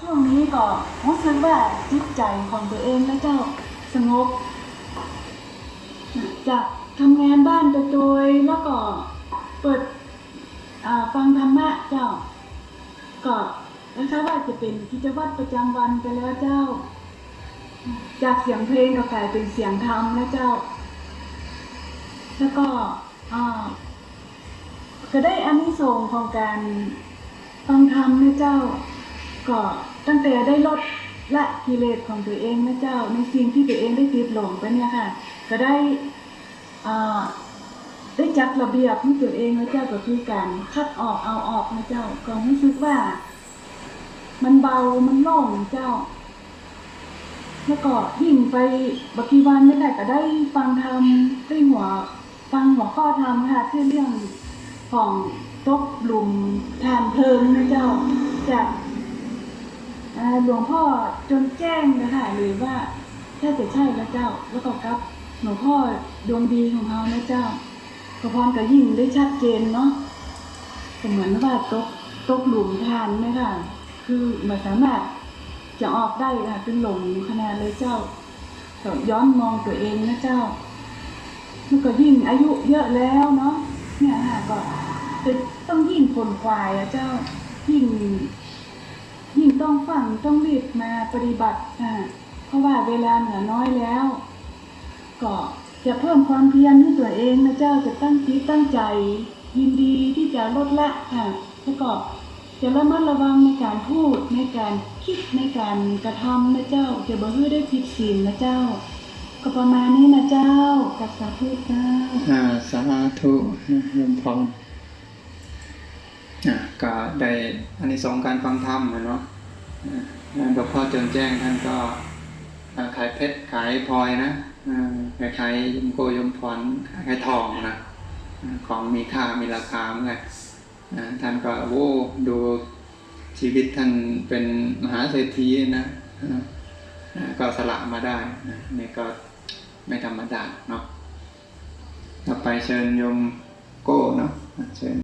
ช่วงนี้ก็รู้สึกว่าจิตใจของตัวเองนะเจ้าสงบจากทำงานบ้านไปโดยแล้วก็เปิดฟังธรรมะเจ้า ก็นะคะว่าจะเป็นกิจวัตรประจำวันไปแล้วเจ้า จากเสียงเพลงก็กลายเป็นเสียงธรรมนะเจ้า แล้วก็ก็ได้อานิสงส์ของการฟังธรรมนะเจ้า ก็ตั้งแต่ได้ลดละกิเลสของตัวเองนะเจ้า ในสิ่งที่ตัวเองได้ติดหลงไปเนี่ยค่ะ ก็ได้ได้จัดระเบียบให้ตัวเองนะเจ้าก็คือการคัดออกเอาออกนะเจ้าก็รู้สึกว่า มันเบามันโล่งเจ้า แล้วก็ยิ่งไปบักกีวันไม่ได้ก็ได้ฟังธรรมได้หัวฟังหัวข้อธรรมค่ะคือเรื่องของตกหลุมทานเพลิงนะเจ้าจาก หลวงพ่อจนแจ้งนะคะหรือว่าถ้าจะใช่แล้วเจ้า แล้วก็กับหลวงพ่อดวงดีของเรานะเจ้าก็พร้อมกับยิ่งได้ชัดเจนเนาะเหมือนว่าตกตกหลุมทานไหมค่ะ คือไมันสามารถจะออกได้ค่ะเป็นหลงขนาดเลยเจ้าก็ย้อนมองตัวเองนะเจ้ามันก็ยิ่งอายุเยอะแล้วเนาะเนี่ยค่ะก็ต้องยิ่งผลควายอะเจ้ายิ่ง ต้องฟังต้องรีบมาปฏิบัติอ่าเพราะว่าเวลาเหลือน้อยแล้ว ก็จะเพิ่มความเพียรให้ตัวเองนะเจ้าจะตั้งจิตตั้งใจยินดีที่จะลดละค่ะแล้วก็จะระมัดระวังในการพูดในการคิดในการกระทำนะเจ้าจะบ่ให้ได้ผิดศีลนะเจ้า ก็ประมาณนี้นะเจ้ากับสาธุเจ้าอ่าสาธุนะยมพรอ่าก็ได้อันนี้สองการฟังธรรมนะเนาะ หลวงพ่อจนแจ้งท่านก็ขายเพชรขายพลอยนะอ่าขายยมโกยมพรขายทองนะของมีค่ามีราคาเมือนกันอ่าท่านก็โอ้ดูชีวิตท่านเป็นมหาเศรษฐีนะก็สละมาได้นะนี่ก็ไม่ธรรมดาเนาะต่อไปเชิญยมโก้เนาะเชิญ